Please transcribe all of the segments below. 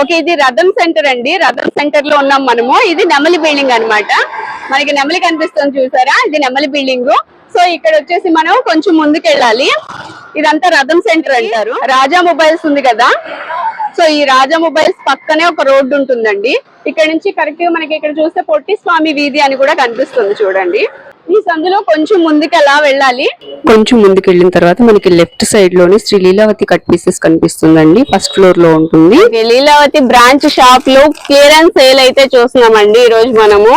Okay ఇది రథం centre అండి. రథం సెంటర్లో ఉన్నాం మనము. ఇది నెమలి బిల్డింగ్ అన్నమాట. మనకి నెమలి కనిపిస్తుంది చూసారా? ఇది నెమలి బిల్డింగ్. సో ఇక్కడ వచ్చేసి మనం కొంచెం ముందుకు వెళ్ళాలి ఇదంతా రథం సెంటర్ అంటారు. రాజా మొబైల్స్ ఉంది కదా? సో ఈ రాజా మొబైల్స్ పక్కనే ఒక రోడ్డు ఉంటుందండి. ఇక్కడ నుంచి కరెక్ట్గా మనకి ఇక్కడ చూస్తే పొట్టి స్వామి వీధి అని కూడా కనిపిస్తుంది చూడండి. ఈ సందులో కొంచెం ముందుకు అలా వెళ్ళాలి? కొంచెం ముందుకు వెళ్ళిన తర్వాత మనకి లెఫ్ట్ సైడ్లోని శ్రీ లీలావతి కట్ పీసెస్ కనిపిస్తుందండి. ఫస్ట్ ఫ్లోర్లో ఉంటుంది. లీలావతి బ్రాంచ్ షాప్లో క్లియరెన్స్ సేల్ అయితే చూస్తున్నామండి ఈ రోజు మనము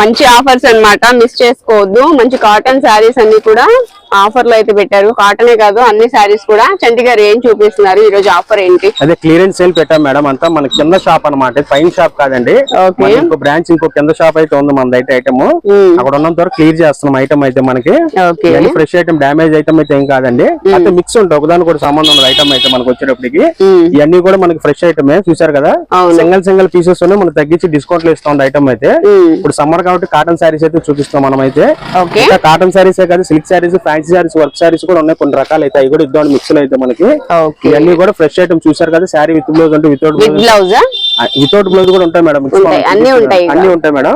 మంచి ఆఫర్స్ అన్నమాట మిస్ చేసుకోవద్దు. మంచి కాటన్ శారీస్ అన్ని కూడా ఆఫర్లో అయితే పెట్టారు. కాటనే కాదు అన్ని శారీస్ కూడా చంటి గారు ఏం చూపిస్తున్నారు? ఈ రోజు ఆఫర్ ఏంటి? అదే క్లియరెన్స్ సేల్ పెట్టాం మేడం. అంతా మన కింద షాప్ అన్నమాట. పైన షాప్ కాదండి. ఇంకో బ్రాంచ్ ఇంకో కింద షాప్ అయితే ఉంది మన అయితే ఐటమ్. అక్కడ ఉన్నంత వరకు క్లియర్ చేస్తున్నాం ఐటమ్ అయితే మనకి. ఫ్రెష్ ఐటమ్ డ్యామేజ్ ఐటమ్ అయితే ఏం కాదండి. అయితే మిక్స్ ఉంటాయి ఒకదాని కూడా సంబంధం ఉండదు ఐటమ్ అయితే మనకు వచ్చేటప్పటికి. ఇవన్నీ కూడా మనకి ఫ్రెష్ ఐటమే చూసారు కదా. సింగిల్ సింగిల్ పీసెస్ మనకు తగ్గించి డిస్కౌంట్లో ఇస్తుంది ఐటమ్ అయితే. ఇప్పుడు సమ్మర్ కాబట్టి కాటన్ శారీస్ అయితే చూపిస్తాం మనం అయితే కాటన్ శారీసే కాదు silk saris fancy saris work saris కూడా ఉన్నాయి. కొన్ని రకాలు అయితే అవి కూడా ఇద్దాం మిక్స్ అయితే మనకి. ఇవన్నీ కూడా ఫ్రెష్ ఐటమ్ చూసారు కదా శారీ విత్ బ్లౌజ్ అంటే without with blouse without blouse కూడా ఉంటాయి మేడం అన్నీ ఉంటాయి. అన్ని ఉంటాయి మేడం.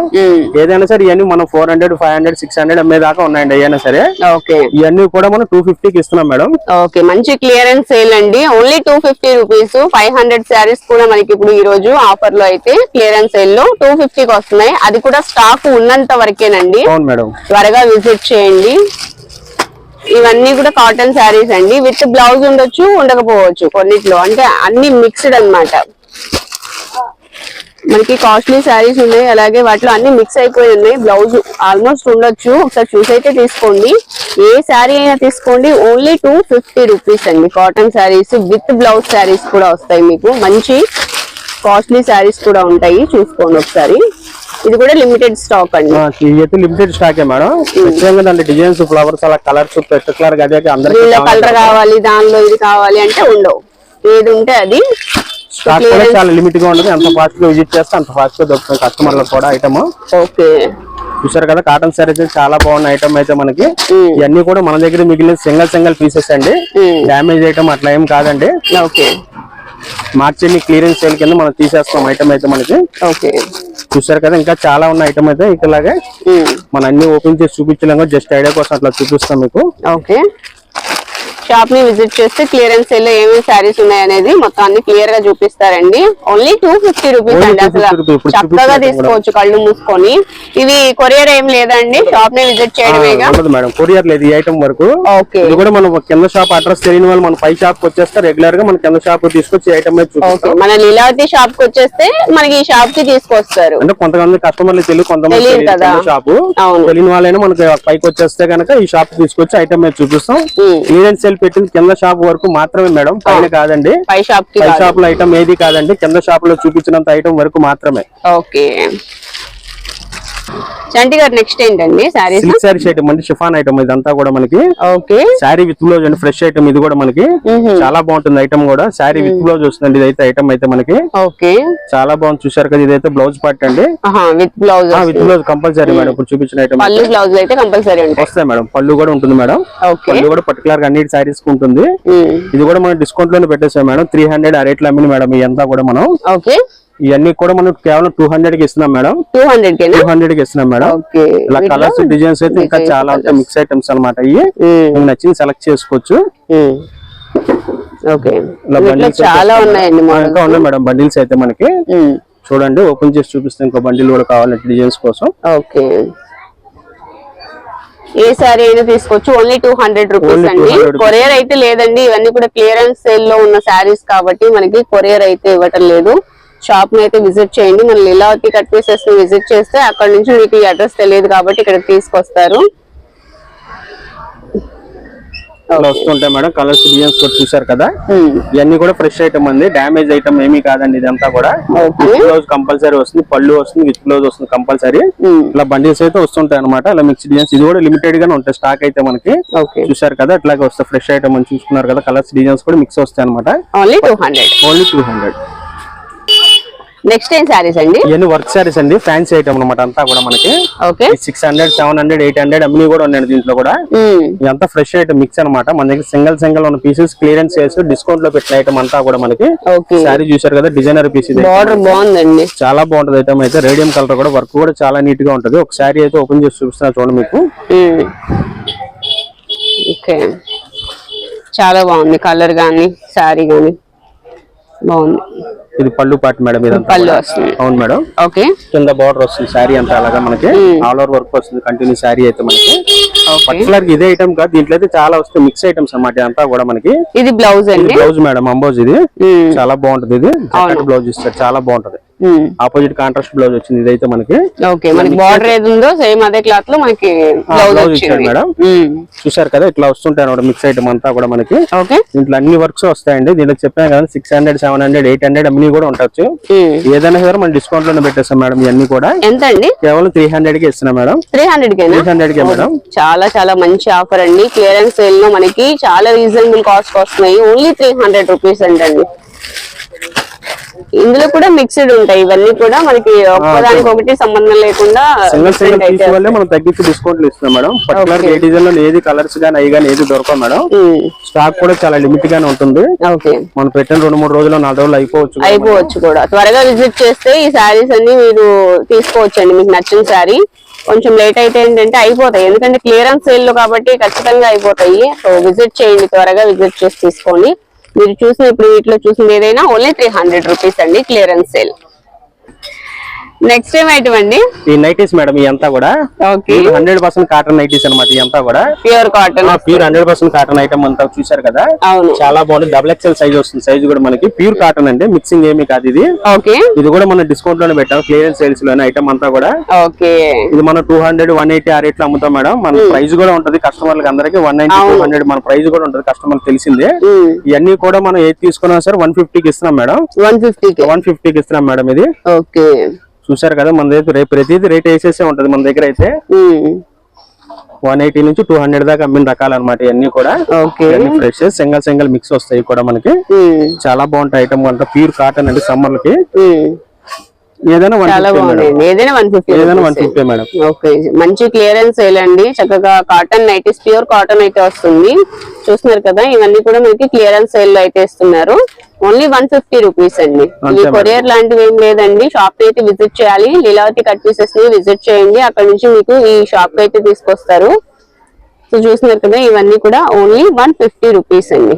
ఏదైనా సరే ఇవన్నీ మనం four hundred five hundred six hundred అమ్మే దాకా ఉన్నాయండి ఏదైనా సరే. ఓకే. ఇవన్నీ కూడా మనం టూ కి ఇస్తున్నాం మేడం. ఓకే. మంచి క్లియరెన్స్ సేల్ అండి. Only two fifty rupees five hundred saris కూడా మనకి ఇప్పుడు ఈ రోజు ఆఫర్లో అయితే క్లియరెన్స్ సేల్లో టూ ఫిఫ్టీకి వస్తున్నాయి. అది కూడా స్టాక్ ఉన్నంత వరకేనండి. అవును మేడం. త్వరగా విజిట్ చేయండి. ఇవన్నీ కూడా కాటన్ శారీస్ అండి. విత్ బ్లౌజ్ ఉండొచ్చు ఉండకపోవచ్చు కొన్నిట్లో. అంటే అన్ని మిక్స్డ్ అన్నమాట. మనకి కాస్ట్లీ శారీస్ ఉన్నాయి అలాగే వాటిలో అన్ని మిక్స్ అయిపోయి ఉన్నాయి. బ్లౌజ్ ఆల్మోస్ట్ ఉండొచ్చు. ఒకసారి చూసి అయితే తీసుకోండి. ఏ శారీ అయినా తీసుకోండి. ఓన్లీ టూ ఫిఫ్టీ రూపీస్ అండి cotton saris with blouse saris కూడా వస్తాయి మీకు. మంచి కాస్ట్లీ శారీస్ కూడా ఉంటాయి. చూసుకోండి ఒకసారి. ఇది కూడా లిమిటెడ్ స్టాక్ అండి. ఆ, ఇవైతే లిమిటెడ్ స్టాకే మేడం. ఖచ్చితంగా దాంట్లో డిజైన్స్ ఫ్లవర్స్ అలా కలర్స్గా అదే అందరికి వీళ్ళ కలర్ కావాలి దానిలో ఇది కావాలి అంటే ఉండవు. ఏది ఉంటే అది స్టాక్ కూడా చాలా లిమిట్గా ఉండదు. ఎంత ఫాస్ట్గా విజిట్ చేస్తే అంత ఫాస్ట్గా దొరుకుతుంది కస్టమర్లకు కూడా ఐటమ్ ఓకే. చూసారు కదా కాటన్ సారీస్ చాలా బాగున్న ఐటమ్ అయితే మనకి. ఇవన్నీ కూడా మన దగ్గర మిగిలిన సింగల్ సింగల్ పీసెస్ అండి. డ్యామేజ్ ఐటమ్ అట్లా ఏం కాదండి. ఓకే. మార్చి క్లియరెన్స్ సేల్ కింద మనం తీసేస్తాం ఐటమ్ అయితే మనకి. ఓకే. చూసారు కదా ఇంకా చాలా ఉన్న ఐటమ్ అయితే ఇలాగే మన అన్ని ఓపెన్ చేసి చూపించలేము. జస్ట్ ఐడియా కోసం అట్లా చూపిస్తాం మీకు. ఓకే. షాప్ని విజిట్ చేస్తే క్లియరెన్స్ సేల్లో ఏమేమి శారీస్ ఉన్నాయి అనేది మొత్తం అన్ని క్లియర్గా చూపిస్తారండి ఓన్లీ టూ ఫిఫ్టీ రూపీస్ అండి 250 అసలు చక్కగా తీసుకోవచ్చు కళ్ళు మూసుకొని. ఇవి కొరియర్ ఏం లేదండి. షాప్ని విజిట్ చేయడమేగా ఉండదు మేడం. కొరియర్ లేదు ఈ ఐటమ్ వరకు. ఇది కూడా మనం కింద షాప్ అడ్రస్ తెలియని వాళ్ళు మన పై షాప్కి వచ్చేస్తే రెగ్యులర్గా మన కింద షాప్ తీసుకొచ్చి ఐటమ్ మన లీలావతి షాప్కి వచ్చేస్తే మనకి ఈ షాప్కి తీసుకొస్తారు. అంటే కొంతమంది కస్టమర్లు తెలియదు కొంతమంది షాపు. తెలియని వాళ్ళైనా మనకి పైకి వచ్చేస్తే కనుక ఈ షాప్ తీసుకొచ్చి ఐటమ్ అయితే చూపిస్తాం. క్లియరెన్స్ సేల్ పెట్టింది కింద షాప్ వరకు మాత్రమే మేడం పైన కాదండి. పై షాప్లో ఐటమ్ ఏది కాదండి కింద షాప్లో చూపించినంత ఐటమ్ వరకు మాత్రమే. ఓకే. చంటి గారు నెక్స్ట్ ఏంటండి? సిల్క్ శారీ ఐటమ్ అంటే షిఫాన్ ఐటమ్ ఇదంతా కూడా మనకి ఓకే. శారీ విత్ బ్లౌజ్ అండి ఫ్రెష్ ఐటమ్ ఇది కూడా మనకి చాలా బాగుంటుంది ఐటమ్ కూడా. శారీ విత్ బ్లౌజ్ వస్తుంది ఇది అయితే ఐటమ్ అయితే మనకి. ఓకే. చాలా బాగుంది చూసారు కదా ఇదైతే బ్లౌజ్ పార్ట్ అండి. With blouse with blouse compulsory madam ఇప్పుడు చూపించిన ఐటమ్ పళ్ళు బ్లౌజ్ అయితే కంపల్సరీ వస్తాయి మేడం పళ్ళు కూడా ఉంటుంది మేడం. ఓకే. పళ్ళు కూడా పర్టికులర్గా అన్నిటి శారీస్కి ఉంటుంది. ఇది కూడా మనం డిస్కౌంట్లోనే పెట్టేసాం మేడం త్రీ హండ్రెడ్ ఆ రేట్లు అమ్మిన మేడం ఇదంతా కూడా మనం. ఓకే. ఇవన్నీ కూడా మనం కేవలం టూ హండ్రెడ్కి ఇస్తున్నాం మేడం. టూ హండ్రెడ్ టూ హండ్రెడ్కి ఇస్తున్నాం మేడం. ఇలా కలర్స్ డిజైన్స్ అయితే ఇంకా చాలా ఉంటాయి మిక్స్ ఐటమ్స్ అన్నమాట ఇవి. మీకు నచ్చింది సెలెక్ట్ చేసుకోవచ్చు. చాలా ఉన్నాయండి ఇంకా ఉన్నాయి మేడం బండిల్స్ అయితే మనకి. చూడండి ఓపెన్ చేసి చూపిస్తే ఇంకో బండిల్ కూడా కావాలంటే డిజైన్స్ కోసం. ఓకే. ఏ సారీ అయినా తీసుకోవచ్చు. ఓన్లీ టూ హండ్రెడ్ రూపీస్ అండి. 200 rupees. కొరియర్ అయితే లేదండి. ఇవన్నీ కూడా క్లియరెన్స్ సేల్లో ఉన్న శారీస్ కాబట్టి మనకి కొరియర్ అయితే ఇవ్వటం లేదు. షాప్ని అయితే విజిట్ చేయండి. మన లీలావతి కట్ పీసెస్ని విజిట్ చేస్తే అక్కడ నుంచి మీకు ఈ అడ్రస్ తెలియదు కాబట్టి ఇక్కడ తీసుకొస్తారు. వస్తుంటాయి మేడం. కలర్స్ డిజైన్స్ కూడా చూసారు కదా? Hmm. ఇవన్నీ కూడా ఫ్రెష్ ఐటమ్ అండి. డ్యామేజ్ ఐటమ్ ఏమీ కాదండి ఇదంతా కూడా. బ్లౌజ్ కంపల్సరీ వస్తుంది. పళ్ళు వస్తుంది విత్ బ్లౌజ్ వస్తుంది కంపల్సరీ Hmm. ఇలా బండిల్స్ అయితే వస్తుంటాయి అనమాట ఇలా మిక్స్ డిజైన్స్ ఇది కూడా లిమిటెడ్ గానే ఉంటాయి. స్టాక్ అయితే మనకి చూసారు కదా? ఇట్లాగే వస్తాయి. ఫ్రెష్ ఐటమ్ అని చూసుకున్నారు కదా? కలర్స్ డిజైన్స్ కూడా మిక్స్ వస్తాయి అనమాట only two hundred only two hundred next ఏం శారీస్ అండి? ఇవన్నీ వర్క్ సారీస్ అండి. ఫ్యాన్సీ ఐటమ్ అనమాట అంతా కూడా మనకి. Okay six hundred seven hundred eight hundred అన్ని కూడా ఉన్నాయి దీంట్లో కూడా. ఇదంతా ఫ్రెష్ ఐటమ్ మిక్స్ అన్నమాట. మన దగ్గర సింగిల్ సింగిల్ ఉన్న పీసెస్ క్లియరెన్స్ చేసి డిస్కౌంట్లో పెట్టిన ఐటమ్ అంతా కూడా మనకి ఓకే శారీ చూసారు కదా డిజైనర్ పీస్ ఇది. బార్డర్ బాగుందండి. చాలా బాగుంటది ఐటమ్ అయితే. రేడియం కలర్ కూడా వర్క్ కూడా చాలా నీట్గా ఉంటది. ఒక శారీ అయితే ఓపెన్ చేసి చూపిస్తున్నా చూడండి మీకు. ఓకే చాలా బాగుంది. కలర్ గాని శారీ గాని. బాగుంది. ఇది పళ్ళు పాటు మేడం పళ్ళు. వస్తుంది అవును మేడం. ఓకే. కింద బార్డర్ వస్తుంది శారీ అంతా అలాగా మనకి. ఆల్ ఓవర్ వర్క్ వస్తుంది కంటిన్యూ శారీ అయితే మనకి. పర్టికులర్ ఇదే ఐటమ్ కాదు దీంట్లో అయితే చాలా వస్తాయి మిక్స్ ఐటమ్స్ అన్నమాట. అంతా కూడా మనకి. ఇది బ్లౌజ్ అండి? బ్లౌజ్ మేడం అంబోజ్ ఇది. చాలా బాగుంటది ఇది. బ్లౌజ్ ఇస్తారు చాలా బాగుంటది. ఆపోజిట్ కాంట్రాస్ట్ బ్లౌజ్ వచ్చింది. ఇదైతే మనకి ఓకే మనకి బార్డర్ ఏది ఉందో సేమ్ అదే క్లాత్లో మనకి బ్లౌజ్ ఇచ్చారు వచ్చింది మేడం. ఉమ్, చూసారు కదా ఇట్లా వస్తుంటాయి అనమాట మిక్స్ ఐటమ్ అంతా కూడా మనకి. ఓకే దీంట్లో అన్ని వర్క్స్ వస్తాయండి. దీనికి చెప్పాను కదా six hundred seven hundred eight hundred అన్ని కూడా ఉండొచ్చు. ఉమ్. ఏదైనా సరే మనం డిస్కౌంట్లోనే పెట్టేస్తాం మేడం ఇవన్నీ కూడా. ఎంత అండి కేవలం త్రీ హండ్రెడ్కి ఇస్తున్నాం మేడం. త్రీ హండ్రెడ్ త్రీ హండ్రెడ్కి మేడం. చాలా చాలా మంచి ఆఫర్ అండి. క్లియరెన్స్ సేల్లో మనకి చాలా రీజనబుల్ కాస్ట్ వస్తున్నాయి. ఓన్లీ త్రీ హండ్రెడ్ రూపీస్ అంటండి. ఇందులో కూడా మిక్స్డ్ ఉంటాయి. ఇవన్నీ కూడా మనకి ఒక్కదానికి ఒకటి సంబంధం లేకుండా సింగిల్ సింగిల్ పీస్ వల్లే మనం తగ్గించి డిస్కౌంట్లు ఇస్తున్నాం మేడం. పర్టికులర్ ఏ డిజైన్లో ఏది కలర్స్ గానీ అవి గానీ ఏది దొరకవు మేడం. స్టాక్ కూడా చాలా లిమిట్ గానే ఉంటుంది. ఓకే మనం పెట్టిన రెండు మూడు రోజులు నాలుగు రోజులు అయిపోవచ్చు. అయిపోవచ్చు కూడా. త్వరగా విజిట్ చేస్తే ఈ శారీస్ అన్ని మీరు తీసుకోవచ్చు అండి మీకు నచ్చిన శారీ కొంచెం లేట్ అయితే ఏంటంటే అయిపోతాయి. ఎందుకంటే క్లియరెన్స్ సేల్లో కాబట్టి ఖచ్చితంగా అయిపోతాయి. సో విజిట్ చేయండి. త్వరగా విజిట్ చేసి తీసుకోండి మీరు చూసిన ఇప్పుడు వీటిలో చూసింది ఏదైనా ఓన్లీ త్రీ హండ్రెడ్ రూపీస్ అండి క్లియరెన్స్ సేల్ నెక్స్ట్ ఏం ఐటమ్ అండి? ఈ నైటీస్ మేడం ఇదంతా కూడా. Okay hundred percent cotton nighties అనమాట ఇదంతా కూడా. Pure cotton pure hundred percent cotton item అంతా చూసారు కదా? చాలా బాగుంది. డబుల్ ఎక్స్ఎల్ సైజ్ వస్తుంది. సైజ్ కూడా మనకి ప్యూర్ కాటన్ అండి. మిక్సింగ్ ఏమీ కాదు ఇది. ఓకే ఇది కూడా మనం డిస్కౌంట్లోనే పెట్టాం. క్లియరెన్స్ సేల్స్లోనే ఐటమ్ అంతా కూడా. ఓకే ఇది మనం టూ హండ్రెడ్ వన్ ఎయిటీ ఆ రేట్లో అమ్ముతాం మేడం. మన ప్రైస్ కూడా ఉంటది. కస్టమర్లకు అందరికి వన్ నైన్టీ టూ హండ్రెడ్ మన ప్రైస్ కూడా ఉంటది. కస్టమర్ తెలిసిందే. ఇవన్నీ కూడా మనం ఏది తీసుకున్నా సరే వన్ ఫిఫ్టీకి ఇస్తున్నాం మేడం. వన్ ఫిఫ్టీకి వన్ ఫిఫ్టీకి ఇస్తున్నాం మేడం ఇది. ఓకే చూసారు కదా మన దగ్గర ప్రతిదీ రేట్ వేసేసే ఉంటది మన దగ్గర అయితే. వన్ ఎయిటీ నుంచి టూ హండ్రెడ్ దాకా అమ్మిన రకాలు అనమాట ఇవన్నీ కూడా. ఫ్రెష్ సింగల్ సింగల్ మిక్స్ వస్తాయి కూడా మనకి. చాలా బాగుంటాయి ఐటమ్ అంతా ప్యూర్ కాటన్ అండి సమ్మర్కి. ఏదైనా వన్ ఫిఫ్టీ మేడం. ఓకే. మంచి క్లియరెన్స్ సేల్ అండి చక్కగా కాటన్ నైటీస్ ప్యూర్ కాటన్ అయితే వస్తుంది. చూస్తున్నారు కదా ఇవన్నీ కూడా మనకి క్లియరెన్స్ సేల్లో అయితే ఇస్తున్నారు. ఓన్లీ వన్ ఫిఫ్టీ రూపీస్ అండి. ఈ కొరియర్ లాంటివి ఏం లేదండి. షాప్ అయితే విజిట్ చేయాలి. లీలావతి కట్ పీసెస్ని విజిట్ చేయండి. అక్కడ నుంచి మీకు ఈ షాప్ అయితే తీసుకొస్తారు. సో చూస్తున్నారు కదా ఇవన్నీ కూడా ఓన్లీ వన్ ఫిఫ్టీ రూపీస్ అండి.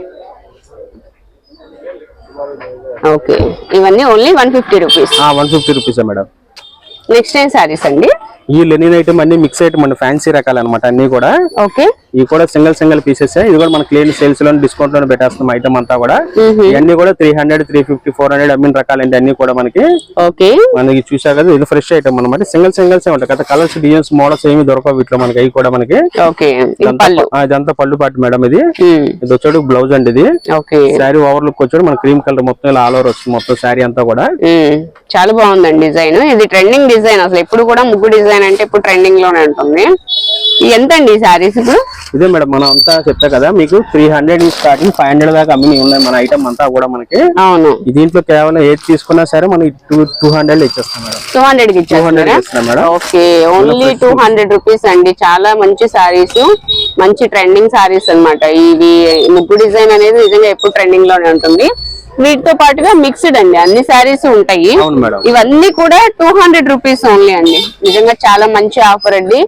ఓకే. ఇవన్నీ only one fifty rupees. One fifty rupees madam. Next ఏం సారీస్ అండి? ఈ లెనిన్ ఐటమ్ అన్ని మిక్స్ ఐటమ్ అండి ఫ్యాన్సీ రకాలు అనమాట అన్ని కూడా. ఓకే. ఇవి కూడా సింగిల్ సింగిల్ పీసెస్. ఇది కూడా మన క్లీన్ సేల్స్లో డిస్కౌంట్లో పెట్టేస్తున్నాం ఐటమ్ అంతా కూడా. ఇవన్నీ కూడా three hundred three fifty four hundred అమ్మిన రకాలండి అన్ని కూడా మనకి. ఓకే. మనకి చూసా కదా ఇది ఫ్రెష్ ఐటమ్ అనమాట సింగిల్ సింగిల్స్ ఉంటాయి కదా కలర్స్ డిజైన్స్ మోడల్స్ ఏమి దొరకవు వీటిలో మనకి అవి కూడా మనకి. ఇదంతా పళ్ళు. పాటు మేడం ఇది. ఇది వచ్చాడు బ్లౌజ్ అండి ఇది. ఓకే. శారీ ఓవర్ లుక్ వచ్చాడు మన క్రీమ్ కలర్ మొత్తం ఇలా ఆల్ ఓవర్ వస్తుంది మొత్తం శారీ అంతా కూడా. చాలా బాగుందండి డిజైన్ ఇది ట్రెండింగ్ డిజైన్ అసలు. ఎప్పుడు కూడా ముగ్గు డిజైన్ అంటే ఇప్పుడు ట్రెండింగ్లోనే ఉంటుంది. ఎంత అండి ఈ సారీస్ ఇప్పుడు? ఇదే మేడం మనం అంతా చెప్తా కదా మీకు three hundred starting five hundred దాకా అమ్మి ఉన్నాయి మన ఐటమ్ అంతా కూడా మనకి. అవును. దీంట్లో కేవలం ఏది తీసుకున్నా సరే మనకి టూ టూ హండ్రెడ్ ఇచ్చేస్తాం మేడం. టూ హండ్రెడ్కి ఇస్తున్నాం madam. Okay only two hundred rupees అండి. చాలా మంచి సారీస్ మంచి ట్రెండింగ్ సారీస్ అన్నమాట. ఇవి ముగ్గు డిజైన్ అనేది నిజంగా ఎప్పుడు ట్రెండింగ్లోనే ఉంటుంది. వీటితో పాటుగా మిక్స్డ్ అండి. అన్ని సారీస్ ఉంటాయి. ఇవన్నీ కూడా టూ హండ్రెడ్ రూపీస్ ఓన్లీ అండి. నిజంగా చాలా మంచి ఆఫర్ అండి.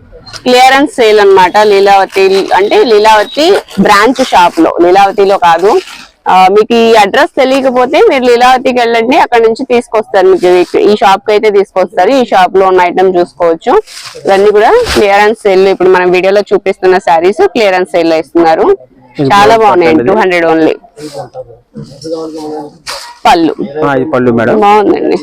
క్లియరెన్స్ సేల్ అన్నమాట. లీలావతి అంటే లీలావతి బ్రాంచ్ షాప్లో. లీలావతిలో కాదు. మీకు ఈ అడ్రస్ తెలియకపోతే మీరు లీలావతికి వెళ్ళండి. అక్కడ నుంచి తీసుకొస్తారు మీకు ఈ- షాప్కి అయితే తీసుకొస్తారు. ఈ షాప్లో ఉన్న ఐటమ్ చూసుకోవచ్చు. ఇవన్నీ కూడా క్లియరెన్స్ సేల్ ఇప్పుడు మనం వీడియోలో చూపిస్తున్న శారీస్ క్లియరెన్స్ సేల్లో ఇస్తున్నారు. చాలా బాగున్నాయండి టూ హండ్రెడ్ ఓన్లీ పళ్ళు. బాగుందండి.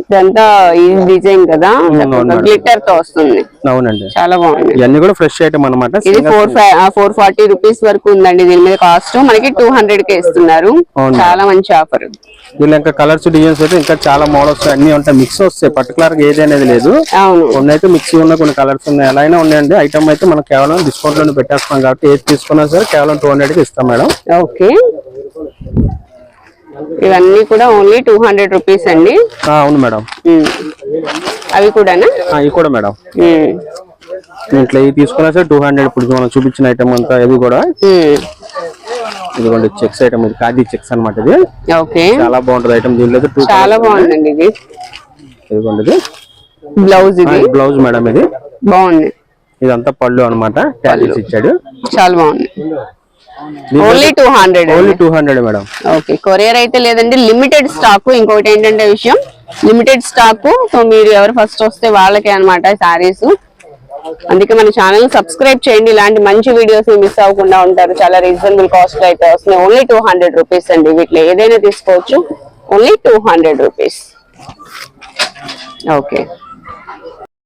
ఇదంతా ఈ డిజైన్ కదా? అవును. గ్లిటర్తో వస్తుంది. అవునండి. చాలా బాగుంది. ఇవన్నీ కూడా ఫ్రెష్ ఐటమ్ అనమాట ఇది ఫోర్ ఫోర్ ఫార్టీ రూపీస్ వరకు ఉందండి దీని మీద కాస్ట్ మనకి టూ హండ్రెడ్ కే ఇస్తున్నారు. చాలా మంచి ఆఫర్ ఇంకా కలర్స్ డిజైన్స్ అయితే ఇంకా చాలా మోడల్స్ అన్ని ఉంటాయి. మిక్స్ వస్తాయి. పర్టికులర్గా ఏది అనేది లేదు. కొన్ని అయితే మిక్సీ ఉన్నాయి కొన్ని కలర్స్ ఉన్నాయి. ఎలా అయినా ఉన్నాయండి. ఐటమ్ అయితే మనం కేవలం డిస్కౌంట్లోనే పెట్టేస్తాం కాబట్టి ఏది తీసుకున్నా సరే కేవలం టూ హండ్రెడ్కి ఇస్తాం మేడం. ఓకే ఇవన్నీ కూడా ఓన్లీ టూ హండ్రెడ్ రూపీస్ అండి. అవును మేడం. అవి కూడానా? ఆ, ఇవి కూడా మేడం. ఇట్లా ఇవి తీసుకున్నా సార్ టూ హండ్రెడ్ ఇప్పుడు మనం చూపించిన ఐటమ్ అంతా ఇది కూడా. ఇదిగోండి చెక్స్ ఐటమ్ ఇది ఖాదీ చెక్స్ అన్నమాట ఇది. ఓకే. చాలా బాగుంటది ఐటమ్ దీనిలో టూ చాలా బాగుందండి ఇది. ఇదిగోండి ఇది. బ్లౌజ్ ఇది. బ్లౌజ్ మేడం ఇది. బాగుంది. ఇదంతా పళ్ళు అన్నమాట. ట్యాలీస్ ఇచ్చాడు. చాలా బాగుంది. Only two hundred only two hundred madam. Okay courier అయితే లేదండి లిమిటెడ్ స్టాక్ ఇంకొకటి ఏంటంటే విషయం. లిమిటెడ్ స్టాక్ సో మీరు ఎవరు ఫస్ట్ వస్తే వాళ్ళకే అన్నమాట సారీస్ అందుకే మన ఛానల్ సబ్స్క్రైబ్ చేయండి ఇలాంటి మంచి వీడియోస్ మిస్ అవ్వకుండా ఉంటారు. చాలా రీజనబుల్ కాస్ట్ అయితే వస్తున్నాయి. ఓన్లీ టూ హండ్రెడ్ రూపీస్ అండి వీటిలో. ఏదైనా తీసుకోవచ్చు. Only two hundred rupees okay